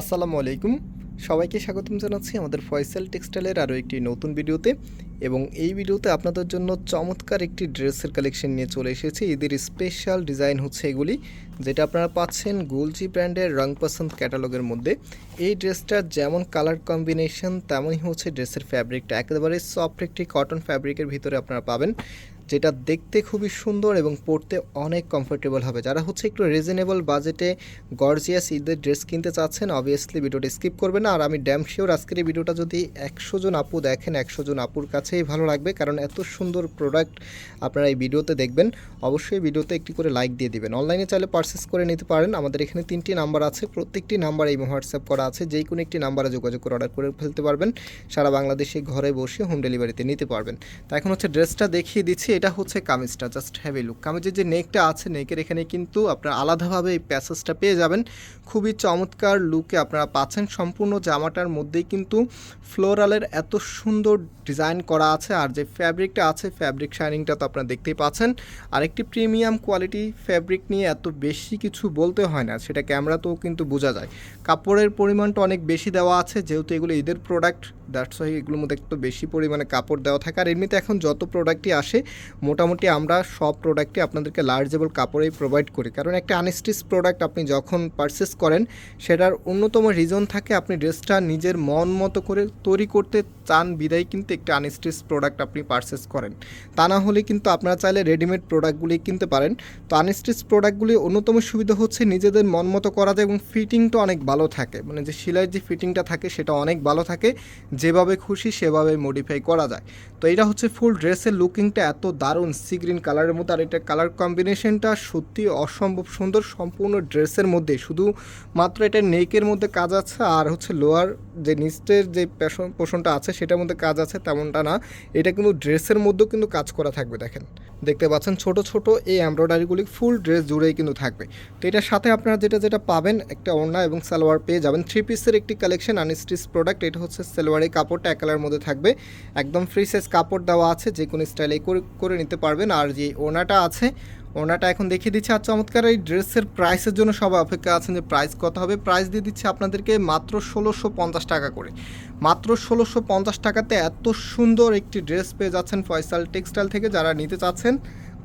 আসসালামু আলাইকুম। সবাইকে স্বাগতম জানাচ্ছি আমাদের ফয়সাল টেক্সটাইলের আরও একটি নতুন ভিডিওতে এবং এই ভিডিওতে আপনাদের জন্য চমৎকার একটি ড্রেসের কালেকশন নিয়ে চলে এসেছি। এদের স্পেশাল ডিজাইন হচ্ছে এগুলি, যেটা আপনারা পাচ্ছেন গোলজি ব্র্যান্ডের রং পছন্দ ক্যাটালগের মধ্যে। এই ড্রেসটার যেমন কালার কম্বিনেশন, তেমনই হচ্ছে ড্রেসের ফ্যাব্রিকটা। একেবারে সফট একটি কটন ফ্যাব্রিকের ভিতরে আপনারা পাবেন। যেটা দেখতে খুবই সুন্দর এবং পড়তে অনেক কমফোর্টেবল হবে। যারা হচ্ছে একটু রিজনেবল বাজেটে গর্জিয়াস ঈদের ড্রেস কিনতে চাচ্ছেন অবভিয়াসলি ভিডিওটা স্কিপ করবেন না। আর আমি ড্যাম শিওর আজকের এই ভিডিওটা যদি একশো জন আপু দেখেন, একশো জন আপুর কাছেই ভালো লাগবে, কারণ এত সুন্দর প্রোডাক্ট আপনারা এই ভিডিওতে দেখবেন। অবশ্যই ভিডিওতে একটি করে লাইক দিয়ে দিবেন। অনলাইনে চাইলে পারচেস করে নিতে পারেন। আমাদের এখানে তিনটি নাম্বার আছে। প্রত্যেকটি নাম্বার এই হোয়াটসঅ্যাপ করা আছে। যেই কোনো একটি নাম্বারে যোগাযোগ করে অর্ডার করে ফেলতে পারবেন। সারা বাংলাদেশে ঘরে বসে হোম ডেলিভারিতে নিতে পারবেন। তা এখন হচ্ছে ড্রেসটা দেখিয়ে দিচ্ছি। এটা হচ্ছে কামিজটা জাস্ট হ্যাভি লুক কামিজের যে নেকটা আছে নেকের এখানে কিন্তু আপনারা আলাদাভাবে এই প্যাসেজটা পেয়ে যাবেন। খুবই চমৎকার লুকে আপনারা পাচ্ছেন। সম্পূর্ণ জামাটার মধ্যেই কিন্তু ফ্লোরালের এত সুন্দর ডিজাইন করা আছে। আর যে ফ্যাব্রিকটা আছে ফ্যাব্রিক শাইনিংটা তো আপনারা দেখতেই পাচ্ছেন। আরেকটি প্রিমিয়াম কোয়ালিটি ফ্যাব্রিক নিয়ে এত বেশি কিছু বলতে হয় না, সেটা ক্যামেরাতেও কিন্তু বোঝা যায়। কাপড়ের পরিমাণটা অনেক বেশি দেওয়া আছে, যেহেতু এগুলো ঈদের প্রোডাক্ট দ্যাটস ওয়াই এগুলোর মধ্যে একটু বেশি পরিমাণে কাপড় দেওয়া থাকে। আর এমনিতে এখন যত প্রোডাক্টই আসে মোটামুটি আমরা সব প্রোডাক্টই আপনাদেরকে লার্জেবল কাপড়েই প্রোভাইড করি। কারণ একটা আনস্টিচ প্রোডাক্ট আপনি যখন পারচেস করেন, সেটার অন্যতম রিজন থাকে আপনি ড্রেসটা নিজের মন মতো করে তৈরি করতে চান, বিদায় কিন্তু একটা আনস্টিচ প্রোডাক্ট আপনি পারচেস করেন। তা না হলে কিন্তু আপনারা চাইলে রেডিমেড প্রোডাক্টগুলি কিনতে পারেন। তো আনস্টিচ প্রোডাক্টগুলি অন্যতম সুবিধা হচ্ছে নিজেদের মন মতো করা যায় এবং ফিটিংটা অনেক ভালো থাকে। মানে যে সেলাইয়ের যে ফিটিংটা থাকে, সেটা অনেক ভালো থাকে। যেভাবে খুশি সেভাবে মডিফাই করা যায়। তো এটা হচ্ছে ফুল ড্রেসের লুকিংটা এত দারুণ সি গ্রিন কালারের মধ্যে আর এটা কালার কম্বিনেশনটা সত্যি অসম্ভব সুন্দর, সম্পূর্ণ ড্রেসের মধ্যে। শুধু মাত্র এটা নেকের মধ্যে কাজ আছে আর হচ্ছে লোয়ার যে নিচের যে পেশন, পোষণটা আছে, সেটার মধ্যে কাজ আছে তেমনটা না। এটা কিন্তু ড্রেসের মধ্যেও কিন্তু কাজ করা থাকবে, দেখেন। দেখতে পাচ্ছেন ছোট ছোট এই এমব্রয়ডারিগুলি ফুল ড্রেস জুড়েই কিন্তু থাকবে। তো এটার সাথে আপনারা যেটা যেটা পাবেন, একটা ওড়না এবং সালোয়ার পেয়ে যাবেন। থ্রি পিসের একটি কালেকশন আনস্টিচ প্রোডাক্ট এটা হচ্ছে সালোয়ারের কাপড়টা একালার মধ্যে থাকবে। একদম ফ্রি সাইজ কাপড় দেওয়া আছে, যে কোনো স্টাইলে করে নিতে পারবেন। আর যে ওড়নাটা আছে ওনাটা এখন দেখিয়ে দিচ্ছে। আর চমৎকার এই ড্রেসের প্রাইসের জন্য সবাই অপেক্ষা আছেন যে প্রাইস কত হবে। প্রাইস দিয়ে দিচ্ছে আপনাদেরকে মাত্র ষোলোশো পঞ্চাশ টাকা করে। মাত্র ষোলোশো পঞ্চাশ টাকাতে এত সুন্দর একটি ড্রেস পেয়ে যাচ্ছেন ফয়সাল টেক্সটাইল থেকে যারা নিতে চাচ্ছেন।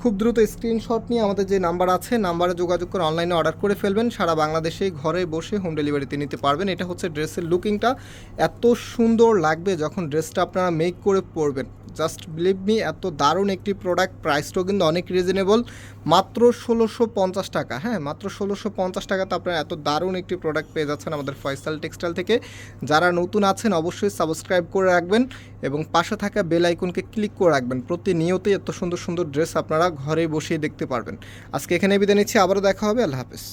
খুব দ্রুত স্ক্রিনশট নিয়ে আমাদের যে নাম্বার আছে, নাম্বারে যোগাযোগ করে অনলাইনে অর্ডার করে ফেলবেন। সারা বাংলাদেশে ঘরে বসে হোম ডেলিভারিতে নিতে পারবেন। এটা হচ্ছে ড্রেসের লুকিংটা। এত সুন্দর লাগবে যখন ড্রেসটা আপনারা মেক করে পরবেন। জাস্ট বিলিভ মি এত দারুণ একটি প্রোডাক্ট প্রাইসটাও কিন্তু অনেক রিজনেবল মাত্র ষোলোশো পঞ্চাশ টাকা হ্যাঁ মাত্র ষোলোশো পঞ্চাশ টাকাতে আপনারা এত দারুণ একটি প্রোডাক্ট পেয়ে যাচ্ছেন আমাদের ফয়সাল টেক্সটাইল থেকে। যারা নতুন আছেন, অবশ্যই সাবস্ক্রাইব করে রাখবেন এবং পাশে থাকা বেল আইকনকে ক্লিক করে রাখবেন। প্রতিনিয়তই এত সুন্দর সুন্দর ড্রেস আপনারা ঘরে বসেই দেখতে পারবেন। আজকে এখানে বিদায় নিচ্ছি, আবারও দেখা হবে, আল্লাহ হাফেজ।